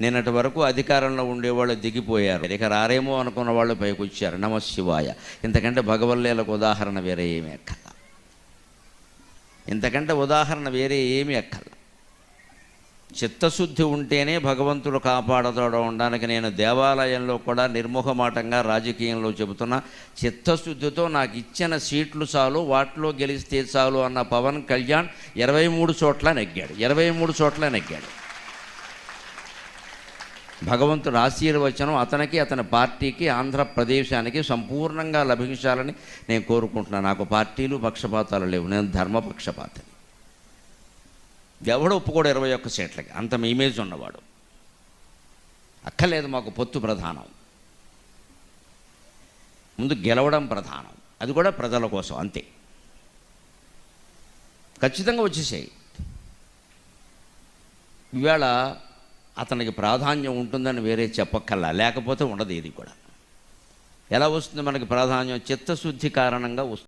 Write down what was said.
నిన్నటి వరకు అధికారంలో ఉండేవాళ్ళు దిగిపోయారు. ఇక రారేమో అనుకున్న వాళ్ళు పైకి వచ్చారు నమ శివాయ. ఇంతకంటే భగవల్లేలకు ఉదాహరణ వేరే ఏమీ అక్కల ఇంతకంటే ఉదాహరణ వేరే ఏమీ అక్కల చిత్తశుద్ధి ఉంటేనే భగవంతుడు కాపాడతాడు ఉండడానికి నేను దేవాలయంలో కూడా నిర్ముఖమాటంగా రాజకీయంలో చెబుతున్నా చిత్తశుద్ధితో నాకు ఇచ్చిన సీట్లు చాలు వాటిలో గెలిస్తే చాలు అన్న పవన్ కళ్యాణ్ ఇరవై మూడు చోట్ల నెగ్గాడు. ఇరవై మూడు చోట్ల నెగ్గాడు. భగవంతుడు ఆశీర్వచనం అతనికి అతని పార్టీకి ఆంధ్రప్రదేశానికి సంపూర్ణంగా లభించాలని నేను కోరుకుంటున్నాను. నాకు పార్టీలు పక్షపాతాలు లేవు. నేను ధర్మపక్షపాతని. ఎవడు ఒప్పుకోడు ఇరవై ఒక్క సీట్లకి. అంత ఇమేజ్ ఉన్నవాడు. అక్కర్లేదు మాకు పొత్తు ప్రధానం. ముందు గెలవడం ప్రధానం. అది కూడా ప్రజల కోసం అంతే. ఖచ్చితంగా వచ్చేసాయి. ఇవాళ అతనికి ప్రాధాన్యం ఉంటుందని వేరే చెప్పక్కల్లా లేకపోతే ఉండదు ఇది కూడా. ఎలా వస్తుంది మనకి ప్రాధాన్యం? చిత్తశుద్ధి కారణంగా వస్తుంది.